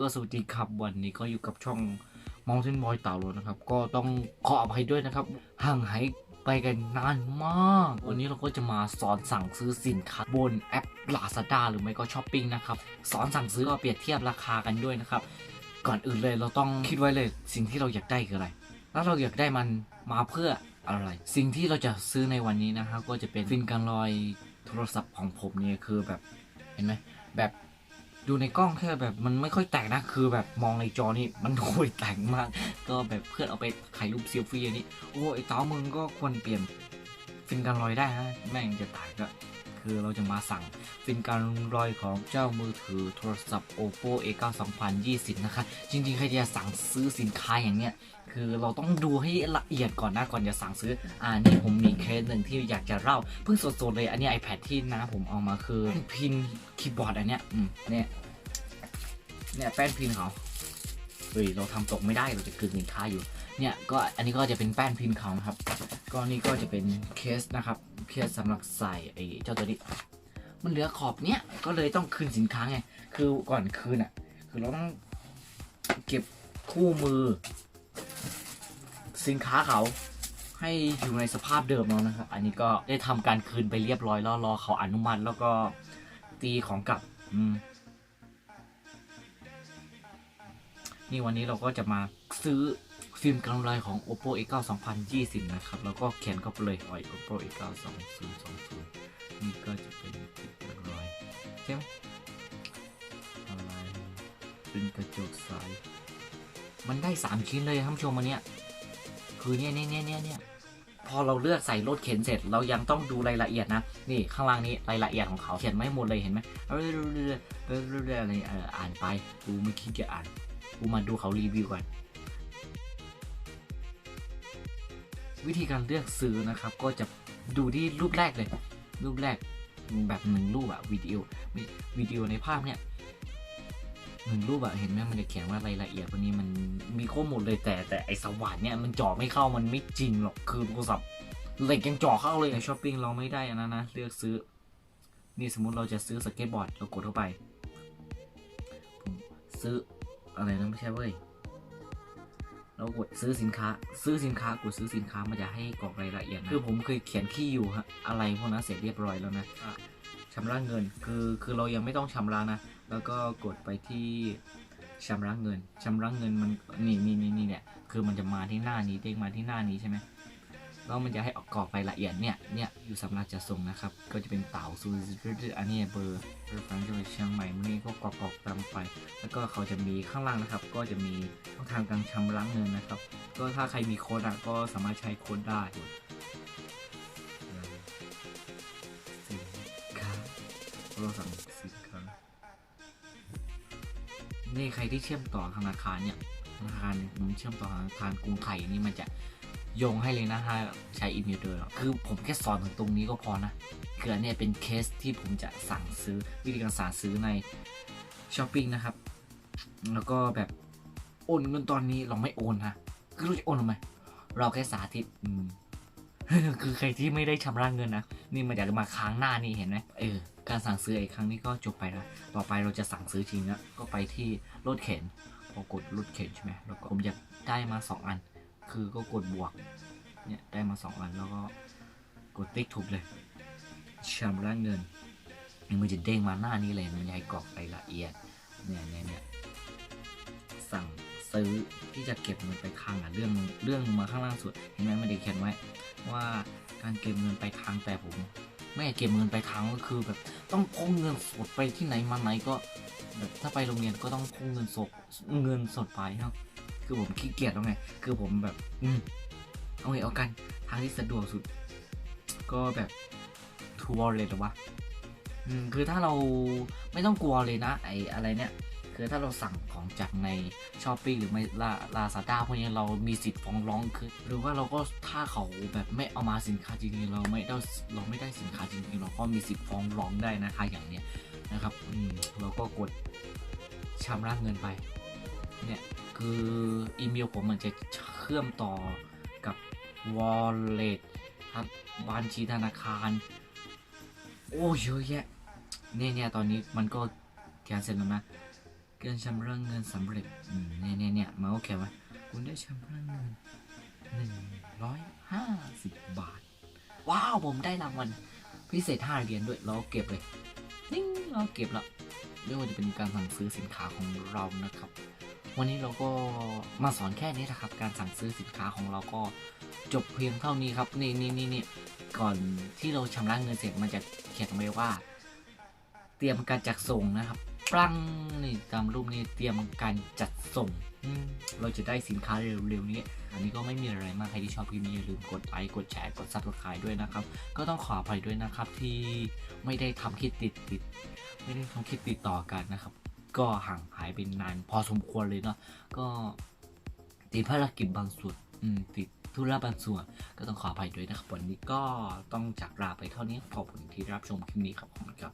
ก็สวัสดีครับวันนี้ก็อยู่กับช่อง Mountain Boy เต่าโลนะครับ ก็ต้องขออภัยด้วยนะครับ ห่างหายไปกันนานมาก วันนี้เราก็จะมาสอนสั่งซื้อสินค้าบนแอป Lazada หรือไม่ก็ช้อปปิ้งนะครับ สอนสั่งซื้อก็เปรียบเทียบราคากันด้วยนะครับ ก่อนอื่นเลยเราต้องคิดไว้เลยสิ่งที่เราอยากได้คืออะไร แล้วเราอยากได้มันมาเพื่ออะไร สิ่งที่เราจะซื้อในวันนี้นะครับก็จะเป็นฟินกันรอยโทรศัพท์ของผมเนี่ยคือแบบเห็นไหมแบบ ดูในกล้องแค่แบบมันไม่ค่อยแตกนะ คือแบบมองในจอนี่มันโวยแตกมาก ก็แบบเพื่อนเอาไปถ่ายรูปเซลฟี่อันนี้ โอ้ไอ้เต้ามึงก็ควรเปลี่ยนฟินกันรอยได้นะแม่งจะตายก็ คือเราจะมาสั่งฟินกันรอยของเจ้ามือถือโทรศัพท์ oppo a9 2020 นะคะ จริงๆ ใครจะสั่งซื้อสินค้าอย่างเนี้ย คือเราต้องดูให้ละเอียดก่อนนะก่อนจะสั่งซื้อ อ่านี่ผมมีเคสหนึ่งที่อยากจะเล่า เพิ่งสดๆเลยอันนี้ iPad ที่น้าผมเอามาคือพินคีย์บอร์ดอันเนี้ยอืมเนี่ยเนี่ยแป้นพินเขาเฮ้ยเราทำตกไม่ได้เราจะคืนสินค้าอยู่ เนี่ยก็อันนี้ก็จะเป็นแป้นพินเขานะครับ ก็นี่ก็จะเป็นเคสนะครับ เคสสำหรับใส่ไอ้เจ้าตัวนี้มันเหลือขอบเนี้ยก็เลยต้องคืนสินค้าไง คือก่อนคืนอะ คือเราต้องเก็บคู่มือ สินค้าเขาให้อยู่ในสภาพเดิมแล้วนะครับ อันนี้ก็ได้ทำการคืนไปเรียบร้อยแล้วรอเขาอนุมัติแล้วก็ตีของกลับ อืม นี่วันนี้เราก็จะมาซื้อ ฟิล์มกำไรของ oppo a9 2020 นะครับ แล้วก็เขียนเข้าไปเลยอ่อย oppo a9 2020 นี่ก็จะเป็นฟิล์มกำไรใช่ไหมอะไรเป็นกระจกใสมันได้ 3 ชิ้นเลยท่านผู้ชมวันเนี้ยคือเนี่ยเนี่ยเนี่ยเนี่ยเนี่ยพอเราเลือกใส่รถเข็นเสร็จ เรายังต้องดูรายละเอียดนะ นี่ข้างล่างนี้รายละเอียดของเขาเขียนไม่หมดเลยเห็นไหมเรื่อยๆเรื่อยๆเรื่อยๆอะไรอออ่านไปกูไม่คิดจะอ่านกูมาดูเขารีวิวก่อน วิธีการเลือกซื้อนะครับ ก็จะดูที่รูปแรกเลย รูปแรกแบบหนึ่งรูปอะวิดีโอวิดีโอในภาพเนี่ยหนึ่งรูปอะเห็นไหมมันจะเขียนว่ารายละเอียดวันนี้มันมีข้อมูลเลยแต่แต่ไอสว่านเนี่ยมันจาะไม่เข้ามันไม่จริงหรอกคือโทรศัพท์เหล็กยังจาะเข้าเลยในช้อปปิ้งเราไม่ได้อันนั้นนะเลือกซื้อ นี่สมมุติเราจะซื้อสเก็ตบอร์ดเรากดเข้าไป ซื้ออะไรนะไม่ใช่เว้ย เรากดซื้อสินค้า ซื้อสินค้ากดซื้อสินค้ามันจะให้กรอกรายละเอียดนะคือผมเคยเขียนที่อยู่ฮะอะไรพวกนั้นเสร็จเรียบร้อยแล้วนะอะชำระเงินคือคือเรายังไม่ต้องชำระนะ แล้วก็กดไปที่ชำระเงินชำระเงินมันนี่นี่นี่นี่เนี่ยคือมันจะมาที่หน้านี้เด้งมาที่หน้านี้ใช่ไหม แล้วมันจะให้ออกกรอกรายละเอียดเนี่ย เนี่ยอยู่สำหรับจะส่งนะครับ ก็จะเป็นเต่าซูซิอันนี้เบอร์เบอร์ฟังจังหวัดเชียงใหม่มันนี่ก็กรอกกรอกตามไป แล้วก็เขาจะมีข้างล่างนะครับ ก็จะมีช่องทางการชำระเงินนะครับ ก็ถ้าใครมีโค้ดก็สามารถใช้โค้ดได้สินค้าเราสั่งสินค้านี่ใครที่เชื่อมต่อธนาคารเนี่ยธนาคารผมเชื่อมต่อธนาคารกรุงไทยนี่มันจะ ยงให้เลยนะถ้าใช้อีเมลเดิมคือผมแค่สอนถึงตรงนี้ก็พอนะคือเนี้ยเป็นเคสที่ผมจะสั่งซื้อวิธีการสั่งซื้อในช้อปปิ้งนะครับ แล้วก็แบบโอนเงินตอนนี้เราไม่โอนนะคือเราจะโอนทำไมเราแค่สาธิตอืมคือใครที่ไม่ได้ชำระเงินนะนี่มันจะมาค้างหน้านี่เห็นไหมเออการสั่งซื้อไอ้ครั้งนี้ก็จบไปแล้วต่อไปเราจะสั่งซื้อจริงแล้วก็ไปที่รถเข็นพอกดรถเข็นใช่ไหมแล้วก็ผมอยากได้มาสองอัน คือก็กดบวก เนี่ยได้มาสองอันแล้วก็กดติ๊กถูกเลยชำระเงินมันจะเด้งมาหน้านี้เลยมันให้กรอกรายละเอียด เนี่ยเนี่ยเนี่ยสั่งซื้อที่จะเก็บเงินไปทางอะเรื่องเรื่องมาข้างล่างสุด เห็นไหมมันได้เขียนไว้ว่าการเก็บเงินไปทางแต่ผม ไม่เก็บเงินไปทางก็คือแบบต้องพกเงินสดไปที่ไหนมาไหนก็แบบถ้าไปโรงเรียนก็ต้องพกเงินสดเงินสดไปครับ คือผมขี้เกียจแล้วไง คือผมแบบ อืมเอาไงเอากัน ทางที่สะดวกสุด ก็แบบทัวร์เลยหรอวะอืมคือถ้าเราไม่ต้องกลัวเลยนะ ไออะไรเนี่ยคือถ้าเราสั่งของจากในช้อปปี้หรือไม่ลาลาซาด้าพวกนี้เรามีสิทธิ์ฟ้องร้องคือหรือว่าเราก็ถ้าเขาแบบไม่เอามาสินค้าจริงๆเราไม่ได้เราไม่ได้สินค้าจริงๆเราก็มีสิทธิ์ฟ้องร้องได้นะคะอย่างเนี้ยนะครับ อืมเราก็กดชำระเงินไป เนี่ย คืออีเมลผมมันจะเชื่อมต่อกับ wallet ครับบัญชีธนาคาร โอ้เยอะแยะเนี่ยเนี่ยตอนนี้มันก็แคนเซิลแล้วนะเการชำระเงินสำเร็จเนี่ยเนี่ยเนี่ยมาโอเคไหมคุณได้ชำระเงินหนึ่งร้อยห้าสิบบาท ว้าวผมได้รางวัลพิเศษห้าเหรียญด้วยเราเก็บเลยนิ่งเราเก็บละไม่ว่าจะเป็นการสั่งซื้อสินค้าของเรานะครับ วันนี้เราก็มาสอนแค่นี้นะครับ การสั่งซื้อสินค้าของเราก็จบเพียงเท่านี้ครับ นี่นี่นี่นี่ก่อนที่เราชำระเงินเสร็จมันจะเขียนไว้ว่า เตรียมการจัดส่งนะครับปรังนี่ตามรูปนี้เตรียมการจัดส่ง เราจะได้สินค้าเร็วๆนี้ อันนี้ก็ไม่มีอะไรมากใครที่ชอบคลิปนี้อย่าลืมกดไลค์กดแชร์กด subscribe ด้วยนะครับ ก็ต้องขออภัยด้วยนะครับที่ไม่ได้ทำคลิปติดติด ไม่ได้ทำคลิปติดต่อกันนะครับ ก็ห่างหายไปนาน พอสมควรเลยเนาะก็ติดภารกิจบางส่วนอืมติดธุระบางส่วนก็ต้องขออภัยด้วยนะครับวันนี้ก็ต้องจากลาไปเท่านี้ขอบคุณที่รับชมคลิปนี้ครับขอบคุณครับ